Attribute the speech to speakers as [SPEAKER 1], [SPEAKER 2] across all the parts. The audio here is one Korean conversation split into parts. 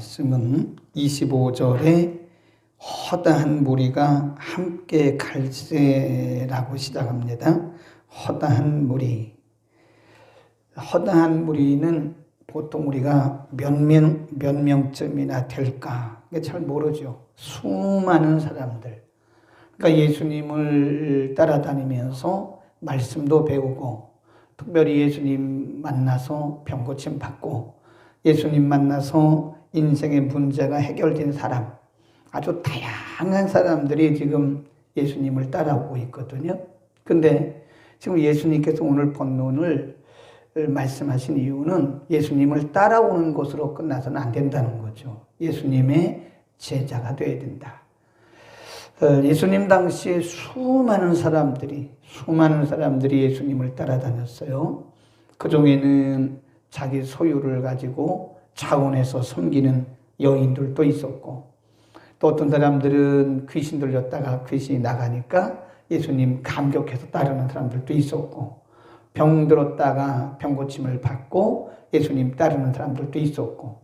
[SPEAKER 1] 말씀은 25절에 허다한 무리가 함께 갈세라고 시작합니다. 허다한 무리. 허다한 무리는 보통 우리가 몇 명, 몇 명쯤이나 될까? 잘 모르죠. 수많은 사람들. 그러니까 예수님을 따라다니면서 말씀도 배우고, 특별히 예수님 만나서 병고침 받고, 예수님 만나서 인생의 문제가 해결된 사람, 아주 다양한 사람들이 지금 예수님을 따라오고 있거든요. 근데 지금 예수님께서 오늘 본론을 말씀하신 이유는 예수님을 따라오는 것으로 끝나서는 안 된다는 거죠. 예수님의 제자가 되어야 된다. 어, 예수님 당시에 수많은 사람들이, 수많은 사람들이 예수님을 따라다녔어요. 그 중에는 자기 소유를 가지고 차원에서 섬기는 여인들도 있었고, 또 어떤 사람들은 귀신 들렸다가 귀신이 나가니까 예수님 감격해서 따르는 사람들도 있었고, 병 들었다가 병 고침을 받고 예수님 따르는 사람들도 있었고,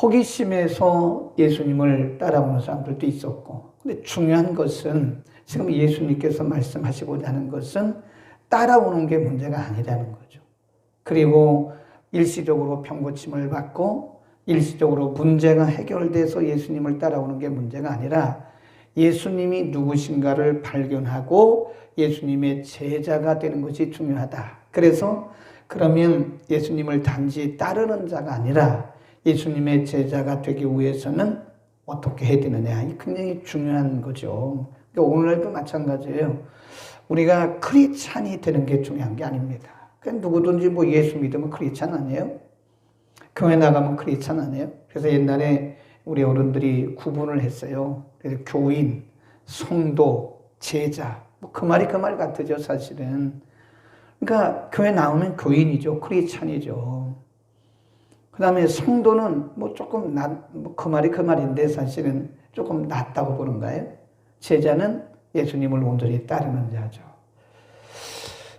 [SPEAKER 1] 호기심에서 예수님을 따라오는 사람들도 있었고, 근데 중요한 것은 지금 예수님께서 말씀하시고자 하는 것은 따라오는 게 문제가 아니라는 거죠. 그리고 일시적으로 병고침을 받고 일시적으로 문제가 해결돼서 예수님을 따라오는 게 문제가 아니라 예수님이 누구신가를 발견하고 예수님의 제자가 되는 것이 중요하다. 그래서 그러면 예수님을 단지 따르는 자가 아니라 예수님의 제자가 되기 위해서는 어떻게 해야 되느냐. 이 굉장히 중요한 거죠. 그러니까 오늘도 마찬가지예요. 우리가 크리찬이 되는 게 중요한 게 아닙니다. 그냥 누구든지 뭐 예수 믿으면 크리찬 아니에요? 교회 나가면 크리스찬 아니에요? 그래서 옛날에 우리 어른들이 구분을 했어요. 그래서 교인, 성도, 제자. 뭐 그 말이 그 말 같으죠, 사실은. 그러니까 교회 나오면 교인이죠. 크리스찬이죠. 그 다음에 성도는 뭐 조금 낫, 뭐그 말이 그 말인데 사실은 조금 낫다고 보는 거예요. 제자는 예수님을 온전히 따르는 자죠.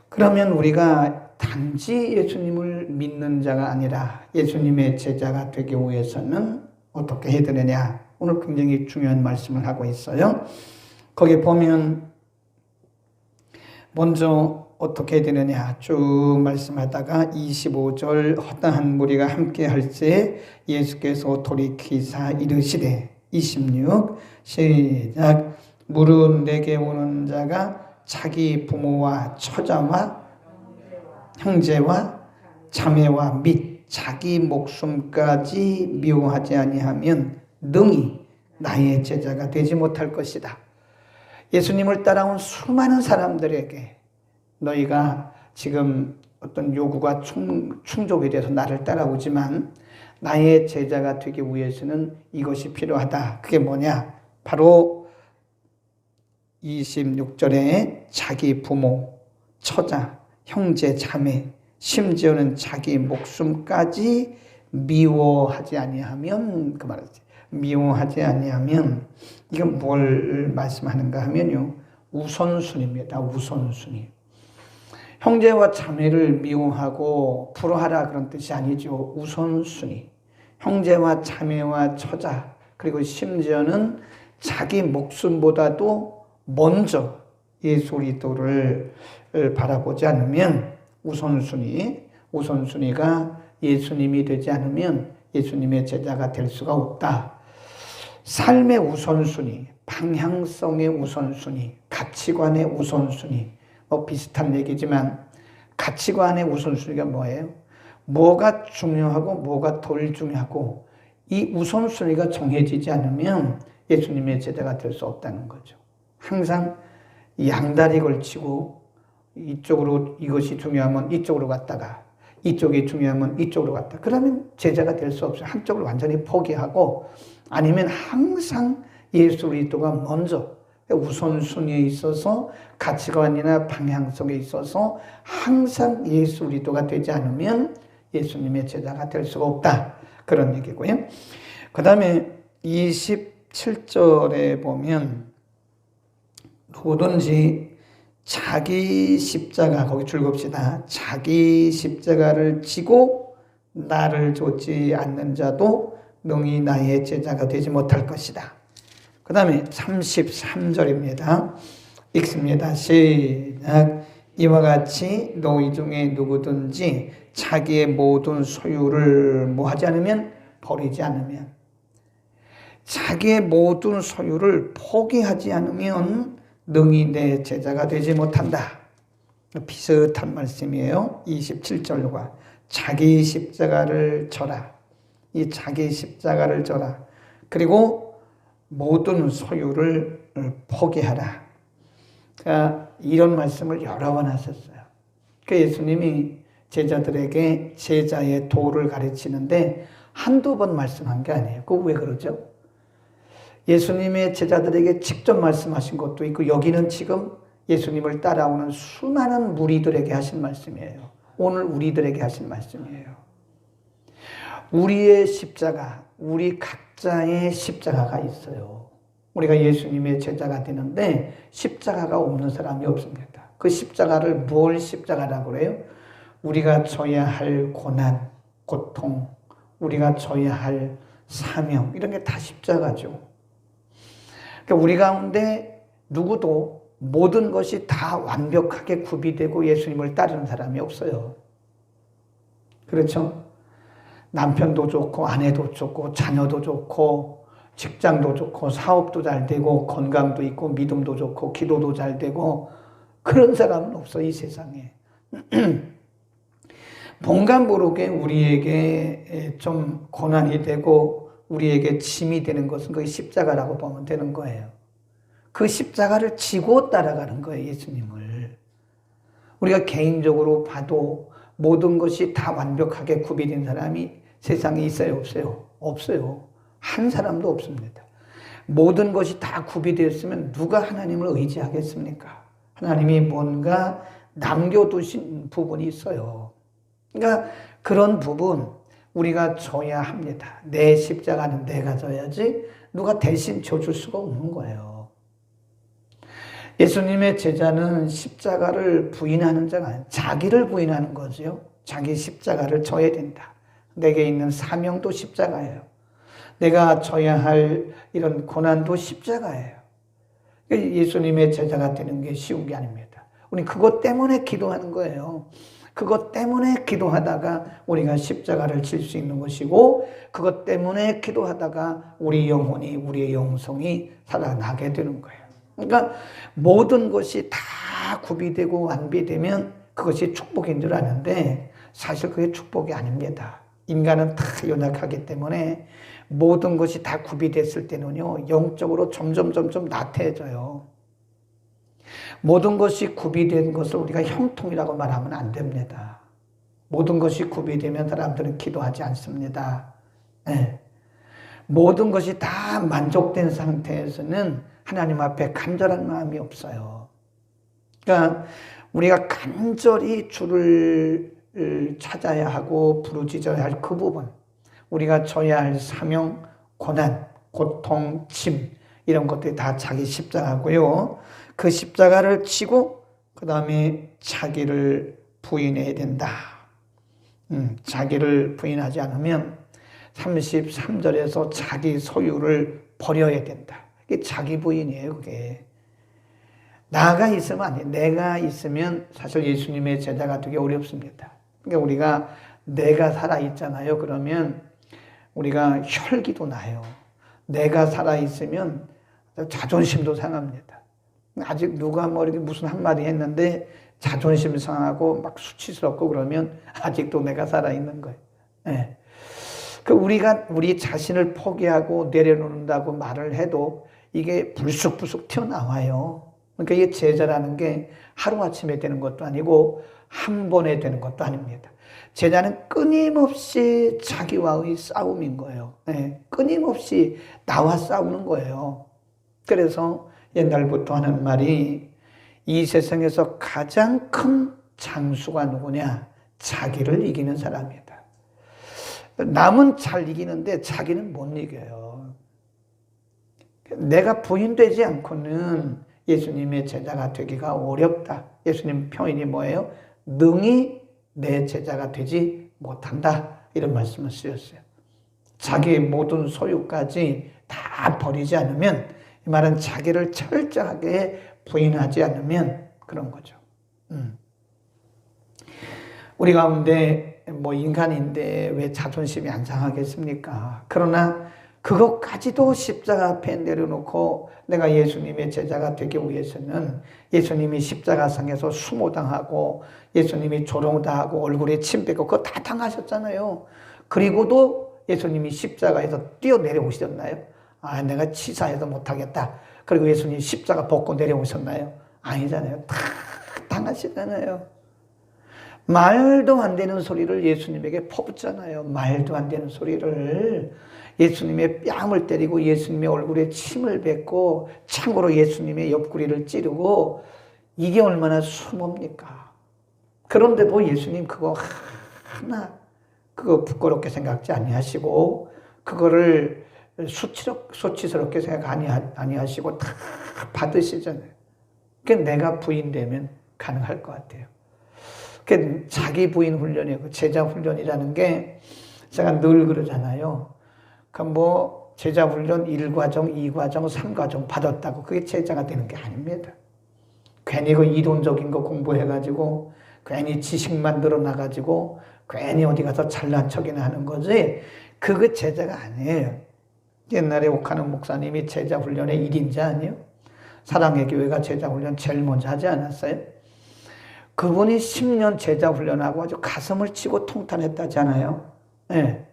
[SPEAKER 1] 그러면 우리가 단지 예수님을 믿는 자가 아니라 예수님의 제자가 되기 위해서는 어떻게 해야 되느냐. 오늘 굉장히 중요한 말씀을 하고 있어요. 거기 보면 먼저 어떻게 되느냐 쭉 말씀하다가 25절 허다한 무리가 함께 할때 예수께서 돌이키사 이르시되 26 시작 물은 내게 오는 자가 자기 부모와 처자와 형제와 자매와 및 자기 목숨까지 미워하지 아니하면 능히 나의 제자가 되지 못할 것이다. 예수님을 따라온 수많은 사람들에게 너희가 지금 어떤 요구가 충, 충족이 돼서 나를 따라오지만 나의 제자가 되기 위해서는 이것이 필요하다. 그게 뭐냐? 바로 26절에 자기 부모, 처자, 형제, 자매, 심지어는 자기 목숨까지 미워하지 아니하면 그 말이지. 미워하지 아니하면 이건 뭘 말씀하는가 하면요. 우선순위입니다. 우선순위. 형제와 자매를 미워하고 불허하라 그런 뜻이 아니죠. 우선순위. 형제와 자매와 처자 그리고 심지어는 자기 목숨보다도 먼저 예수 그리스도를 바라보지 않으면 우선순위, 우선순위가 예수님이 되지 않으면 예수님의 제자가 될 수가 없다. 삶의 우선순위, 방향성의 우선순위, 가치관의 우선순위, 뭐 비슷한 얘기지만 가치관의 우선순위가 뭐예요? 뭐가 중요하고 뭐가 덜 중요하고 이 우선순위가 정해지지 않으면 예수님의 제자가 될 수 없다는 거죠. 항상 양다리 걸치고 이쪽으로 이것이 중요하면 이쪽으로 갔다가 이쪽이 중요하면 이쪽으로 갔다. 그러면 제자가 될 수 없어요. 한쪽을 완전히 포기하고 아니면 항상 예수 그리스도가 먼저 우선순위에 있어서 가치관이나 방향성에 있어서 항상 예수 그리스도가 되지 않으면 예수님의 제자가 될 수가 없다. 그런 얘기고요. 그 다음에 27절에 보면 누구든지 자기 십자가 거기 줄겁시다. 자기 십자가를 지고 나를 좇지 않는 자도 능히 나의 제자가 되지 못할 것이다. 그 다음에 33절입니다. 읽습니다. 시작. 이와 같이 너희 중에 누구든지 자기의 모든 소유를 뭐 하지 않으면 버리지 않으면 자기의 모든 소유를 포기하지 않으면 능히 내 제자가 되지 못한다. 비슷한 말씀이에요. 27절과 자기 십자가를 져라. 이 자기 십자가를 져라. 그리고 모든 소유를 포기하라. 그러니까 이런 말씀을 여러 번 하셨어요. 그 예수님이 제자들에게 제자의 도를 가르치는데 한두 번 말씀한 게 아니에요. 그 왜 그러죠? 예수님의 제자들에게 직접 말씀하신 것도 있고 여기는 지금 예수님을 따라오는 수많은 무리들에게 하신 말씀이에요. 오늘 우리들에게 하신 말씀이에요. 우리의 십자가, 우리 각자의 십자가가 있어요. 우리가 예수님의 제자가 되는데 십자가가 없는 사람이 없습니다. 그 십자가를 뭘 십자가라고 그래요? 우리가 져야 할 고난, 고통, 우리가 져야 할 사명, 이런 게 다 십자가죠. 그러니까 우리 가운데 누구도 모든 것이 다 완벽하게 구비되고 예수님을 따르는 사람이 없어요. 그렇죠? 남편도 좋고, 아내도 좋고, 자녀도 좋고, 직장도 좋고, 사업도 잘 되고, 건강도 있고, 믿음도 좋고, 기도도 잘 되고, 그런 사람은 없어, 이 세상에. 본감 모르게 우리에게 좀 고난이 되고, 우리에게 짐이 되는 것은 그 십자가라고 보면 되는 거예요. 그 십자가를 지고 따라가는 거예요, 예수님을. 우리가 개인적으로 봐도 모든 것이 다 완벽하게 구비된 사람이 세상에 있어요, 없어요? 없어요. 한 사람도 없습니다. 모든 것이 다 구비되었으면 누가 하나님을 의지하겠습니까? 하나님이 뭔가 남겨두신 부분이 있어요. 그러니까 그런 부분 우리가 져야 합니다. 내 십자가는 내가 져야지 누가 대신 져줄 수가 없는 거예요. 예수님의 제자는 십자가를 부인하는 자가 아니에요. 자기를 부인하는 거죠. 자기 십자가를 져야 된다. 내게 있는 사명도 십자가예요. 내가 져야 할 이런 고난도 십자가예요. 예수님의 제자가 되는 게 쉬운 게 아닙니다. 우리 그것 때문에 기도하는 거예요. 그것 때문에 기도하다가 우리가 십자가를 질수 있는 것이고, 그것 때문에 기도하다가 우리 영혼이, 우리의 영성이 살아나게 되는 거예요. 그러니까 모든 것이 다 구비되고 완비되면 그것이 축복인 줄 아는데 사실 그게 축복이 아닙니다. 인간은 다 연약하기 때문에 모든 것이 다 구비됐을 때는요, 영적으로 점점 점점 나태해져요. 모든 것이 구비된 것을 우리가 형통이라고 말하면 안 됩니다. 모든 것이 구비되면 사람들은 기도하지 않습니다. 네. 모든 것이 다 만족된 상태에서는 하나님 앞에 간절한 마음이 없어요. 그러니까 우리가 간절히 주를 찾아야 하고 부르짖어야 할 그 부분, 우리가 져야 할 사명, 고난, 고통, 짐 이런 것들이 다 자기 십자가고요. 그 십자가를 치고 그 다음에 자기를 부인해야 된다. 음, 자기를 부인하지 않으면 33절에서 자기 소유를 버려야 된다. 그게 자기 부인이에요, 그게. 나가 있으면 안 돼. 내가 있으면 사실 예수님의 제자가 되기 어렵습니다. 그러니까 우리가 내가 살아있잖아요. 그러면 우리가 혈기도 나요. 내가 살아있으면 자존심도 상합니다. 아직 누가 뭐 이렇게 무슨 한마디 했는데 자존심 상하고 막 수치스럽고 그러면 아직도 내가 살아있는 거예요. 네. 그 우리가 우리 자신을 포기하고 내려놓는다고 말을 해도 이게 불쑥불쑥 튀어나와요. 그러니까 이게 제자라는 게 하루아침에 되는 것도 아니고 한 번에 되는 것도 아닙니다. 제자는 끊임없이 자기와의 싸움인 거예요. 네, 끊임없이 나와 싸우는 거예요. 그래서 옛날부터 하는 말이 이 세상에서 가장 큰 장수가 누구냐? 자기를 이기는 사람이다. 남은 잘 이기는데 자기는 못 이겨요. 내가 부인되지 않고는 예수님의 제자가 되기가 어렵다. 예수님 표현이 뭐예요? 능히 내 제자가 되지 못한다. 이런 말씀을 쓰였어요. 자기 모든 소유까지 다 버리지 않으면 이 말은 자기를 철저하게 부인하지 않으면 그런 거죠. 음. 우리 가운데 뭐 인간인데 왜 자존심이 안 상하겠습니까? 그러나 그것까지도 십자가 앞에 내려놓고 내가 예수님의 제자가 되기 위해서는 예수님이 십자가상에서 수모당하고 예수님이 조롱당하고 얼굴에 침 뱉고 그거 다 당하셨잖아요. 그리고도 예수님이 십자가에서 뛰어내려오셨나요? 아, 내가 치사해도 못하겠다. 그리고 예수님 십자가 벗고 내려오셨나요? 아니잖아요. 다 당하시잖아요. 말도 안 되는 소리를 예수님에게 퍼붓잖아요. 말도 안 되는 소리를 예수님의 뺨을 때리고 예수님의 얼굴에 침을 뱉고 참고로 예수님의 옆구리를 찌르고 이게 얼마나 수모입니까? 그런데도 예수님 그거 하나 그거 부끄럽게 생각지 아니하시고 그거를 수치로, 수치스럽게 생각 아니하 시고 다 받으시잖아요. 그 내가 부인되면 가능할 것 같아요. 그 자기 부인 훈련이고 제자 훈련이라는 게 제가 늘 그러잖아요. 그뭐 제자 훈련 1과정, 2과정, 3과정 받았다고 그게 제자가 되는 게 아닙니다. 괜히 그 이론적인 거 공부해가지고 괜히 지식만 늘어나가지고 괜히 어디 가서 잘난 척이나 하는 거지 그거 제자가 아니에요. 옛날에 옥하는 목사님이 제자 훈련의 1인자 아니에요? 사랑의 교회가 제자 훈련 제일 먼저 하지 않았어요? 그분이 10년 제자 훈련하고 아주 가슴을 치고 통탄했다잖아요. 예. 네.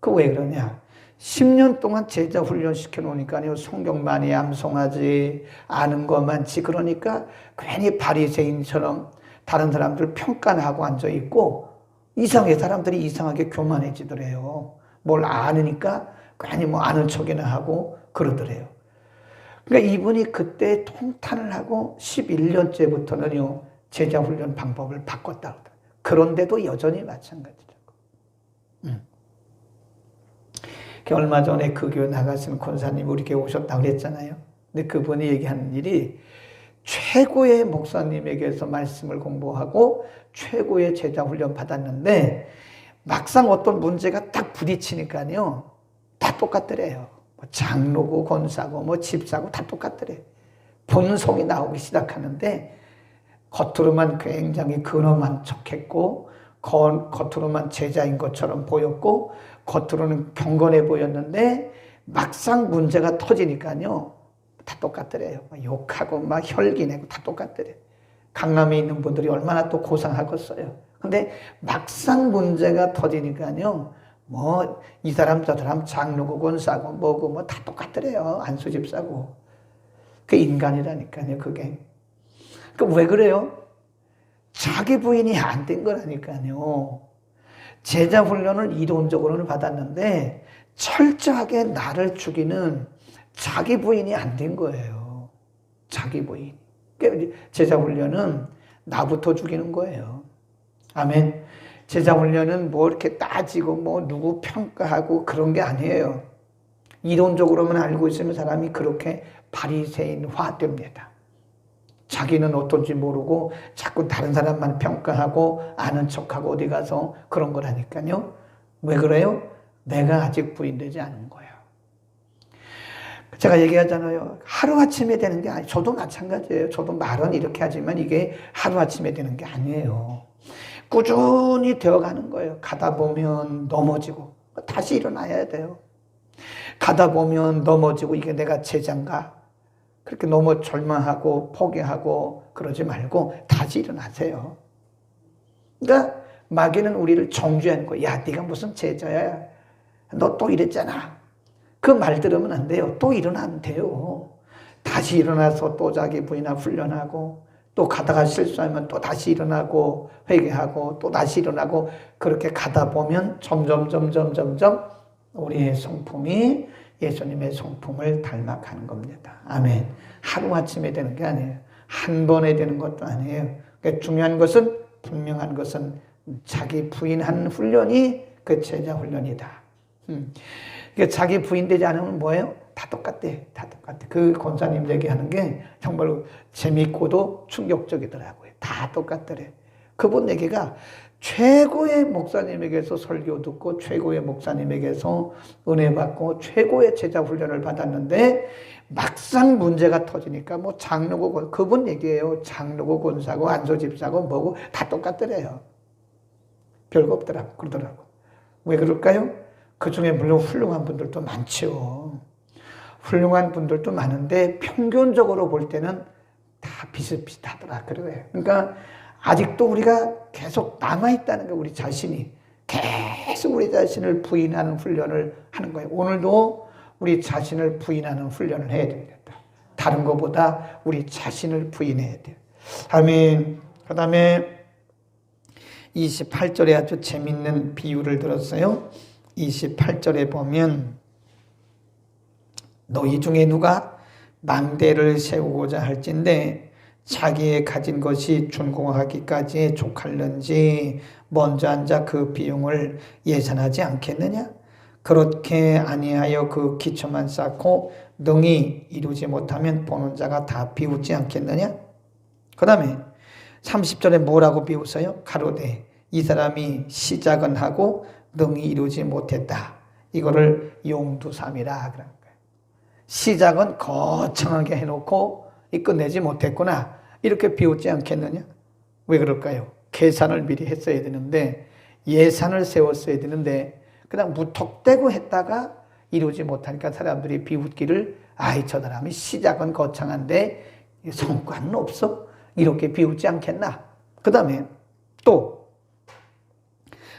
[SPEAKER 1] 그왜 그러냐? 10년 동안 제자 훈련 시켜놓으니까요, 성경 많이 암송하지, 아는 거 많지. 그러니까 괜히 바리새인처럼 다른 사람들 평가하고 앉아있고, 이상하게 사람들이 이상하게 교만해지더래요. 뭘 아느니까 괜히 뭐 아는 척이나 하고 그러더래요. 그러니까 이분이 그때 통탄을 하고 11년째부터는요, 제자 훈련 방법을 바꿨다. 그런데도 여전히 마찬가지라고. 음. 얼마 전에 그 교회 나가신 권사님 우리 교회 오셨다고 그랬잖아요. 근데 그분이 얘기하는 일이 최고의 목사님에게서 말씀을 공부하고 최고의 제자 훈련 받았는데 막상 어떤 문제가 딱 부딪히니까요. 다 똑같더래요. 뭐 장로고 권사고 뭐 집사고 다 똑같더래. 본성이 나오기 시작하는데 겉으로만 굉장히 근엄한 척했고 겉으로만 제자인 것처럼 보였고 겉으로는 경건해 보였는데 막상 문제가 터지니까요. 다 똑같더래요. 욕하고 막 혈기내고 다 똑같더래. 강남에 있는 분들이 얼마나 또 고상하겠어요. 근데 막상 문제가 터지니까요 뭐 이 사람 저 사람 장르고 권사고 뭐고 뭐 다 똑같더래요 안수 집사고 그 인간이라니까요 그게 그 왜 그래요? 자기 부인이 안 된 거라니까요. 제자 훈련을 이론적으로는 받았는데 철저하게 나를 죽이는 자기 부인이 안 된 거예요. 자기 부인. 그러니까 제자 훈련은 나부터 죽이는 거예요. 아멘. 제자 훈련은 뭐 이렇게 따지고 뭐 누구 평가하고 그런 게 아니에요. 이론적으로만 알고 있으면 사람이 그렇게 바리새인화 됩니다. 자기는 어떤지 모르고 자꾸 다른 사람만 평가하고 아는 척하고 어디 가서 그런 거라니까요. 왜 그래요? 내가 아직 부인되지 않은 거예요. 제가 얘기하잖아요. 하루아침에 되는 게 아니, 저도 마찬가지예요. 저도 말은 이렇게 하지만 이게 하루아침에 되는 게 아니에요. 꾸준히 되어가는 거예요. 가다 보면 넘어지고 다시 일어나야 돼요. 가다 보면 넘어지고 이게 내가 제장가 그렇게 너무 절망하고 포기하고 그러지 말고 다시 일어나세요. 그러니까 마귀는 우리를 정죄하는 거야. 야, 네가 무슨 제자야? 너 또 이랬잖아. 그 말 들으면 안 돼요. 또 일어나면 돼요. 다시 일어나서 또 자기 부인아 훈련하고 또 가다가 실수하면 또 다시 일어나고 회개하고 또 다시 일어나고 그렇게 가다 보면 점점 점점 점점 우리의 성품이 예수님의 성품을 닮아가는 겁니다. 아멘. 하루아침에 되는 게 아니에요. 한 번에 되는 것도 아니에요. 그러니까 중요한 것은 분명한 것은 자기 부인한 훈련이 그 제자 훈련이다. 음. 그러니까 자기 부인되지 않으면 뭐예요? 다 똑같대. 다 똑같아. 그 권사님 얘기하는 게 정말 재밌고도 충격적이더라고요. 다 똑같더래. 그분 얘기가 최고의 목사님에게서 설교 듣고 최고의 목사님에게서 은혜 받고 최고의 제자 훈련을 받았는데 막상 문제가 터지니까 뭐 장로고 권- 그분 얘기예요. 장로고 권사고 안소 집사고 뭐고 다 똑같더래요. 별거 없더라고 그러더라고. 왜 그럴까요? 그 중에 물론 훌륭한 분들도 많죠. 훌륭한 분들도 많은데 평균적으로 볼 때는 다 비슷비슷하더라 그래요. 그러니까 아직도 우리가 계속 남아 있다는 거 우리 자신이 계속 우리 자신을 부인하는 훈련을 하는 거예요. 오늘도 우리 자신을 부인하는 훈련을 해야 되겠다. 다른 것보다 우리 자신을 부인해야 돼요. 아멘. 그다음에 28절에 아주 재밌는 비유를 들었어요. 28절에 보면 너희 중에 누가 망대를 세우고자 할진데 자기의 가진 것이 준공하기까지 족할는지 먼저 앉아 그 비용을 예산하지 않겠느냐? 그렇게 아니하여 그 기초만 쌓고 능히 이루지 못하면 보는 자가 다 비웃지 않겠느냐? 그 다음에 30절에 뭐라고 비웃어요? 가로되 이 사람이 시작은 하고 능히 이루지 못했다. 이거를 용두삼이라 그런. 시작은 거창하게 해놓고 이 끝내지 못했구나. 이렇게 비웃지 않겠느냐? 왜 그럴까요? 계산을 미리 했어야 되는데 예산을 세웠어야 되는데 그냥 무턱대고 했다가 이루지 못하니까 사람들이 비웃기를 아이 저 사람이 시작은 거창한데 성과는 없어? 이렇게 비웃지 않겠나? 그 다음에 또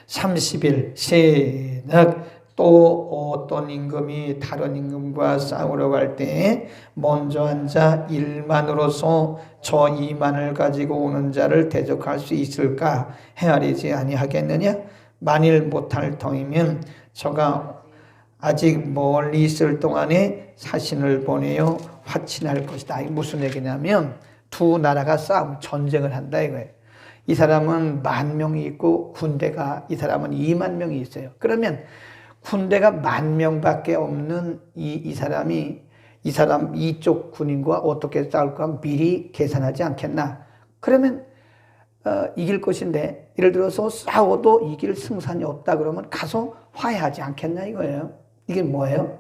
[SPEAKER 1] 30일 시작 또 어떤 임금이 다른 임금과 싸우러 갈 때 먼저 앉아 1만으로서 저 2만을 가지고 오는 자를 대적할 수 있을까 헤아리지 아니하겠느냐 만일 못할 터이면 저가 아직 멀리 있을 동안에 사신을 보내어 화친할 것이다. 이게 무슨 얘기냐면 두 나라가 싸움 전쟁을 한다 이거예요. 이 사람은 만 명이 있고 군대가 이 사람은 2만 명이 있어요. 그러면 군대가 만 명밖에 없는 이, 이 사람이 이 사람 이쪽 군인과 어떻게 싸울까 미리 계산하지 않겠나? 그러면 어, 이길 것인데 예를 들어서 싸워도 이길 승산이 없다 그러면 가서 화해하지 않겠나 이거예요. 이게 뭐예요?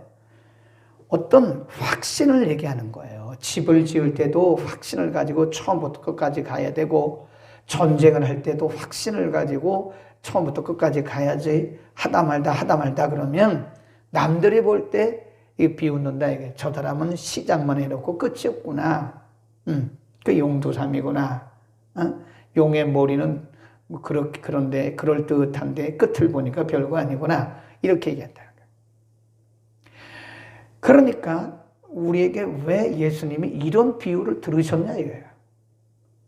[SPEAKER 1] 어떤 확신을 얘기하는 거예요. 집을 지을 때도 확신을 가지고 처음부터 끝까지 가야 되고 전쟁을 할 때도 확신을 가지고 처음부터 끝까지 가야지 하다 말다 하다 말다 그러면 남들이 볼 때 이 비웃는다 이게 저 사람은 시작만 해놓고 끝이 없구나. 음, 그 용두삼이구나. 어? 용의 머리는 뭐 그렇게 그런데 그럴 듯한데 끝을 보니까 별거 아니구나 이렇게 얘기한다. 그러니까 우리에게 왜 예수님이 이런 비유를 들으셨냐 이거예요.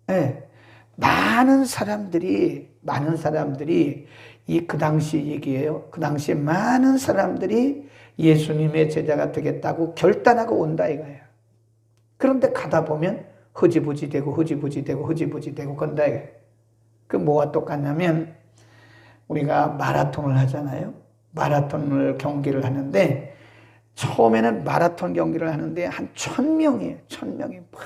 [SPEAKER 1] 네. 많은 사람들이 많은 사람들이 이 그 당시 얘기예요. 그 당시에 많은 사람들이 예수님의 제자가 되겠다고 결단하고 온다 이거예요. 그런데 가다 보면 흐지부지 되고 흐지부지 되고 흐지부지 되고 건다 이거예요. 그 뭐와 똑같냐면 우리가 마라톤을 하잖아요. 마라톤을 경기를 하는데 처음에는 마라톤 경기를 하는데 한 천 명이 천 명이 막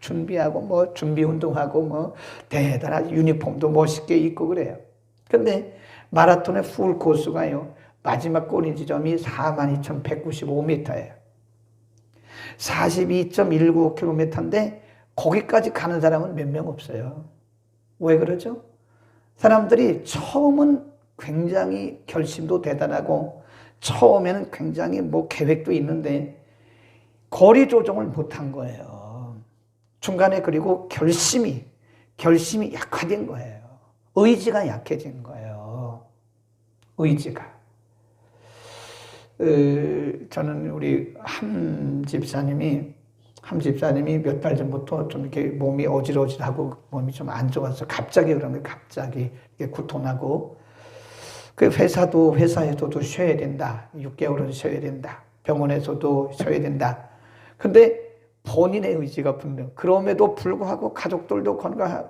[SPEAKER 1] 준비하고 뭐 준비 운동하고 뭐 대단한 유니폼도 멋있게 입고 그래요. 근데 마라톤의 풀 코스가요. 마지막 꼬리 지점이 42,195m예요. 42.195km인데 거기까지 가는 사람은 몇 명 없어요. 왜 그러죠? 사람들이 처음은 굉장히 결심도 대단하고 처음에는 굉장히 뭐 계획도 있는데 거리 조정을 못한 거예요. 중간에 그리고 결심이 결심이 약화된 거예요. 의지가 약해진 거예요. 의지가. 어, 저는 우리 함 집사님이 함 집사님이 몇 달 전부터 좀 이렇게 몸이 어질어질하고 몸이 좀 안 좋아서 갑자기 게 갑자기 구토나고 그 회사도 회사에서도 쉬어야 된다. 6개월은 쉬어야 된다. 병원에서도 쉬어야 된다. 근데 본인의 의지가 분명. 그럼에도 불구하고 가족들도 건강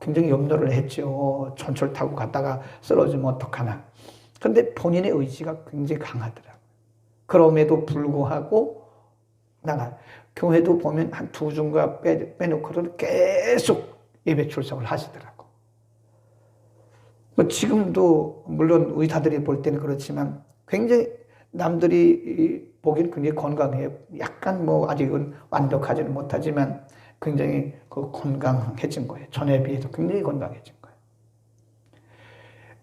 [SPEAKER 1] 굉장히 염려를 했죠. 전철 타고 갔다가 쓰러지면 어떡하나. 근데 본인의 의지가 굉장히 강하더라고요. 그럼에도 불구하고 나가. 교회도 보면 한 두 중과 빼, 빼놓고는 계속 예배 출석을 하시더라고. 뭐 지금도 물론 의사들이 볼 때는 그렇지만 굉장히 남들이 보기엔 굉장히 건강해요. 약간 뭐 아직은 완벽하지는 못하지만 굉장히 그 건강해진 거예요. 전에 비해서 굉장히 건강해진 거예요.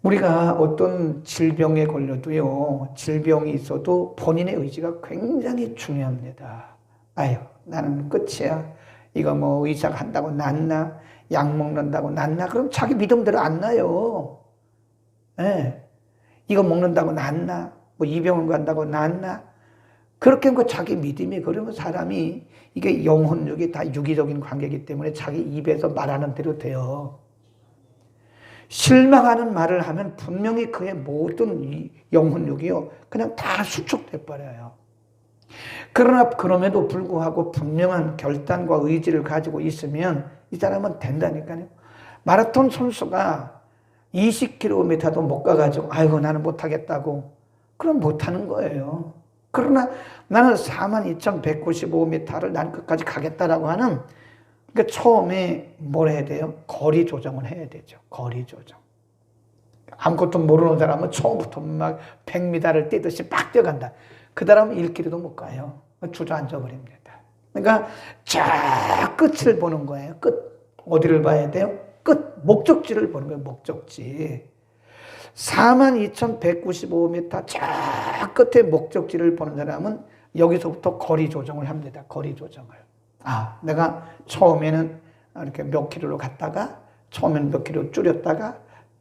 [SPEAKER 1] 우리가 어떤 질병에 걸려도요, 질병이 있어도 본인의 의지가 굉장히 중요합니다. 아유, 나는 끝이야. 이거 뭐 의사가 한다고 낫나? 약 먹는다고 낫나? 그럼 자기 믿음대로 안 나요. 예. 네. 이거 먹는다고 낫나? 뭐 이 병원 간다고 낫나? 그렇게 그 자기 믿음이 그러면 사람이 이게 영혼력이 다 유기적인 관계이기 때문에 자기 입에서 말하는 대로 돼요. 실망하는 말을 하면 분명히 그의 모든 영혼력이요. 그냥 다 수축돼 버려요. 그러나 그럼에도 불구하고 분명한 결단과 의지를 가지고 있으면 이 사람은 된다니까요. 마라톤 선수가 20km도 못 가가지고 아이고 나는 못하겠다고 그럼 못하는 거예요. 그러나 나는 42,195m를 난 끝까지 가겠다라고 하는 그러니까 처음에 뭘 해야 돼요? 거리 조정을 해야 되죠. 거리 조정. 아무것도 모르는 사람은 처음부터 막 100m를 뛰듯이 막 뛰어간다. 그 다음은 1km도 못 가요. 주저앉아 버립니다. 그러니까 저 끝을 보는 거예요. 끝. 어디를 봐야 돼요? 끝. 목적지를 보는 거예요. 목적지. 42,195m 저 끝에 목적지를 보는 사람은 여기서부터 거리 조정을 합니다. 거리 조정을. 아, 내가 처음에는 이렇게 몇 킬로로 갔다가 처음에는 몇 킬로 줄였다가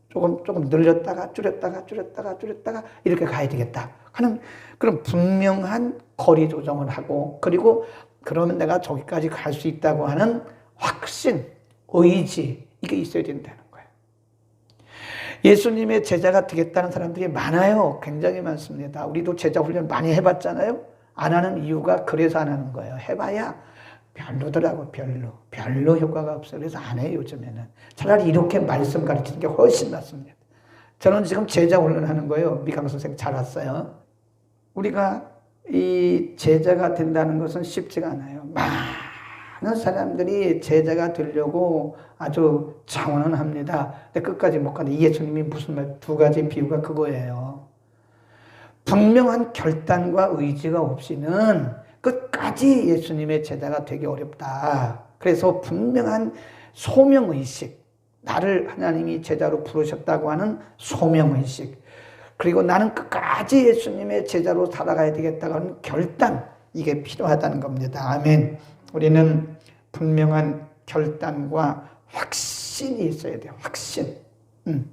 [SPEAKER 1] 조금 조금 늘렸다가 줄였다가 줄였다가 줄였다가 이렇게 가야 되겠다 하는 그런 분명한 거리 조정을 하고 그리고 그러면 내가 저기까지 갈 수 있다고 하는 확신, 의지 이게 있어야 된다는 거 예수님의 제자가 되겠다는 사람들이 많아요. 굉장히 많습니다. 우리도 제자 훈련 많이 해봤잖아요. 안 하는 이유가 그래서 안 하는 거예요. 해봐야 별로더라고 별로 별로 효과가 없어 그래서 안 해요 요즘에는 차라리 이렇게 말씀 가르치는 게 훨씬 낫습니다 저는 지금 제자 훈련 하는 거예요 미강 선생 잘 왔어요 우리가 이 제자가 된다는 것은 쉽지가 않아요 많은 사람들이 제자가 되려고 아주 자원은 합니다 근데 끝까지 못 가는데 예수님이 무슨 말 두 가지 비유가 그거예요 분명한 결단과 의지가 없이는 끝까지 예수님의 제자가 되기 어렵다. 그래서 분명한 소명의식, 나를 하나님이 제자로 부르셨다고 하는 소명의식, 그리고 나는 끝까지 예수님의 제자로 살아가야 되겠다고 하는 결단, 이게 필요하다는 겁니다. 아멘. 우리는 분명한 결단과 확신이 있어야 돼요. 확신. 음.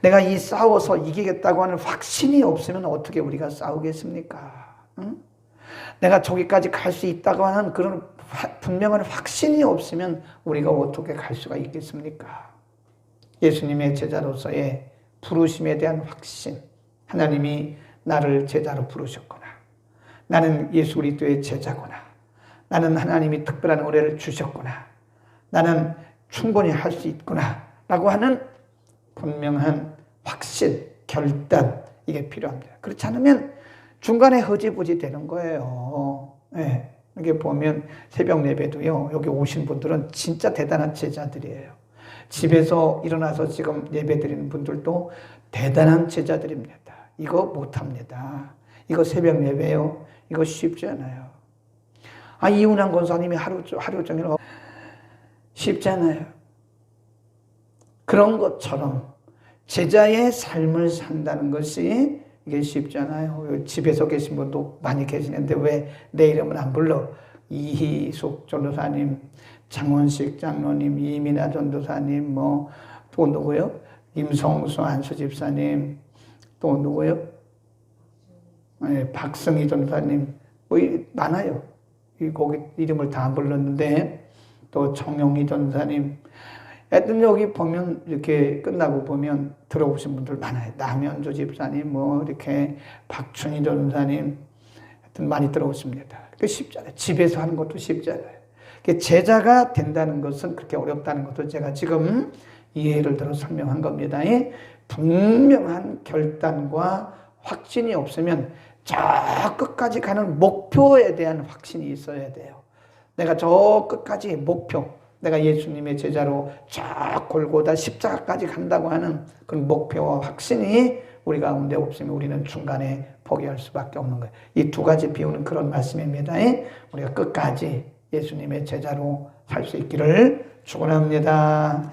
[SPEAKER 1] 내가 이 싸워서 이기겠다고 하는 확신이 없으면 어떻게 우리가 싸우겠습니까? 음? 내가 저기까지 갈 수 있다고 하는 그런 분명한 확신이 없으면 우리가 어떻게 갈 수가 있겠습니까? 예수님의 제자로서의 부르심에 대한 확신. 하나님이 나를 제자로 부르셨구나. 나는 예수 그리스도의 제자구나. 나는 하나님이 특별한 은혜를 주셨구나. 나는 충분히 할 수 있구나. 라고 하는 분명한 확신, 결단, 이게 필요합니다. 그렇지 않으면 중간에 허지부지 되는 거예요. 네. 이게 보면 새벽 예배도요. 여기 오신 분들은 진짜 대단한 제자들이에요. 집에서 일어나서 지금 예배 드리는 분들도 대단한 제자들입니다. 이거 못합니다. 이거 새벽 예배요. 이거 쉽지 않아요. 아, 이훈환 권사님이 하루, 하루 종일 쉽지 않아요. 그런 것처럼 제자의 삶을 산다는 것이 이게 쉽지 않아요. 집에서 계신 분도 많이 계시는데 왜 내 이름은 안 불러? 이희숙 전도사님, 장원식 장로님, 이민아 전도사님, 뭐, 또 누구요? 임성수 안수 집사님, 또 누구요? 네, 박승희 전도사님, 뭐, 많아요. 이 거기 이름을 다안 불렀는데, 또 정영희 전도사님, 하여튼 여기 보면 이렇게 끝나고 보면 들어오신 분들 많아요. 남현조 집사님, 뭐 이렇게 박춘희 전사님, 하여튼 많이 들어오십니다. 그 쉽잖아요. 집에서 하는 것도 쉽잖아요. 제자가 된다는 것은 그렇게 어렵다는 것도 제가 지금 예를 들어 설명한 겁니다. 분명한 결단과 확신이 없으면 저 끝까지 가는 목표에 대한 확신이 있어야 돼요. 내가 저 끝까지 목표, 내가 예수님의 제자로 저 골고다 십자가까지 간다고 하는 그런 목표와 확신이 우리 가운데 없으면 우리는 중간에 포기할 수밖에 없는 거예요. 이 두 가지 비우는 그런 말씀입니다. 우리가 끝까지 예수님의 제자로 살 수 있기를 축원합니다.